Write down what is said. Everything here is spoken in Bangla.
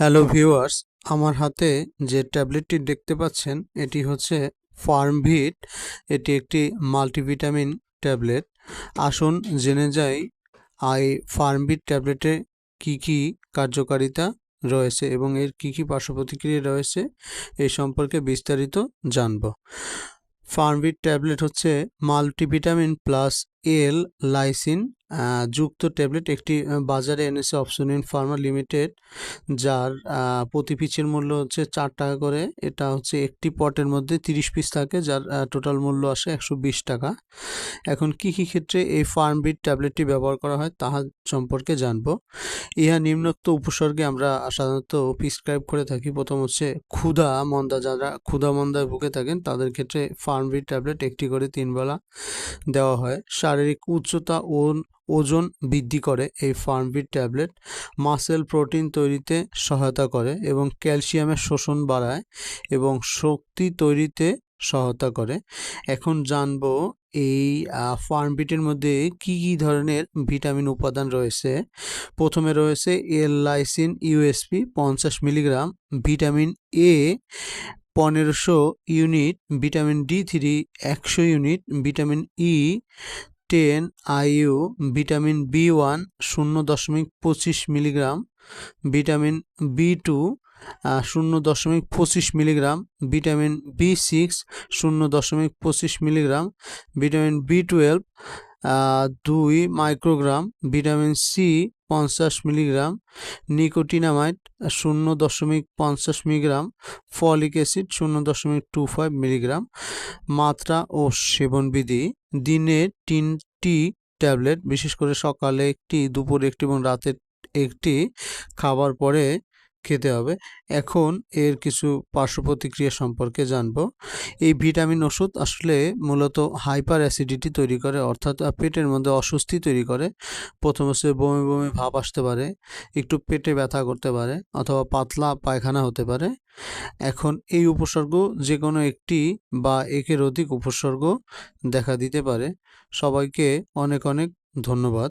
হ্যালো ভিউয়ার্স আমার হাতে যে ট্যাবলেটটি দেখতে পাচ্ছেন, এটি হচ্ছে ফার্মভিট এটি একটি মাল্টিভিটামিন ট্যাবলেট। আসুন জেনে যাই আই ফার্মভিট ট্যাবলেটে কি কি কার্যকারিতা রয়েছে এবং এর কি কি পার্শ্ব প্রতিক্রিয়া রয়েছে এই সম্পর্কে বিস্তারিত জানব। ফার্মভিট ট্যাবলেট হচ্ছে মাল্টিভিটামিন প্লাস এল লাইসিন যুক্ত ট্যাবলেট একটি বাজারে এনেছে অপশনিন ফার্মা লিমিটেড, যার প্রতি পিচের মূল্য হচ্ছে চার টাকা করে। এটা হচ্ছে একটি পটের মধ্যে তিরিশ পিস থাকে, যার টোটাল মূল্য আসে একশো বিশ টাকা। এখন কি কি ক্ষেত্রে এই ফার্মবিট ট্যাবলেটটি ব্যবহার করা হয় তাহা সম্পর্কে জানব। ইহা নিম্নোক্ত উপসর্গে আমরা সাধারণত প্রিসক্রাইব করে থাকি। প্রথম হচ্ছে ক্ষুধা মন্দা, যারা ক্ষুধা মন্দায় ভুগে থাকেন, তাদের ক্ষেত্রে ফার্মবিট ট্যাবলেট একটি করে তিনবেলা দেওয়া হয়। শারীরিক উচ্চতা ও ওজন বৃদ্ধি করে। এই ফার্মবিট ট্যাবলেট মাসেল প্রোটিন তৈরিতে সহায়তা করে এবং ক্যালসিয়ামের শোষণ বাড়ায় এবং শক্তি তৈরিতে সহায়তা করে। এখন জানব এই ফার্মবিটের মধ্যে কি কি ধরনের ভিটামিন উপাদান রয়েছে। প্রথমে রয়েছে এল লাইসিন ইউএসপি, পঞ্চাশ মিলিগ্রাম, ভিটামিন এ পনেরোশো ইউনিট, ভিটামিন ডি থ্রি একশো unit, vitamin E ten IU vitamin B one শূন্য দশমিক পঁচিশ মিলিগ্রাম ভিটামিন বি টু শূন্য দশমিক পঁচিশ মিলিগ্রাম ভিটামিন বি সিক্স শূন্য দশমিক পঁচিশ মিলিগ্রাম ভিটামিন বি টুয়েলভ দুই মাইক্রোগ্রাম ভিটামিন সি পঞ্চাশ মিলিগ্রাম, নিকোটিনামাইট শূন্য দশমিক পঞ্চাশ মিলিগ্রাম, ফলিক অ্যাসিড শূন্য দশমিক টু ফাইভ মিলিগ্রাম, মাত্রা ও সেবনবিধি দিনে তিনটি ট্যাবলেট, বিশেষ করে সকালে একটি, দুপুরে একটি এবং রাতে একটি, খাবার পরে খেতে হবে। এখন এর কিছু পার্শ্ব প্রতিক্রিয়া সম্পর্কে জানব। এই ভিটামিন ওষুধ আসলে মূলত হাইপার অ্যাসিডিটি তৈরি করে, অর্থাৎ পেটের মধ্যে অস্বস্তি তৈরি করে। প্রথম হচ্ছে বমি বমি ভাব আসতে পারে, একটু পেটে ব্যথা করতে পারে অথবা পাতলা পায়খানা হতে পারে। এখন এই উপসর্গ যে কোনো একটি বা একের অধিক উপসর্গ দেখা দিতে পারে। সবাইকে অনেক অনেক ধন্যবাদ।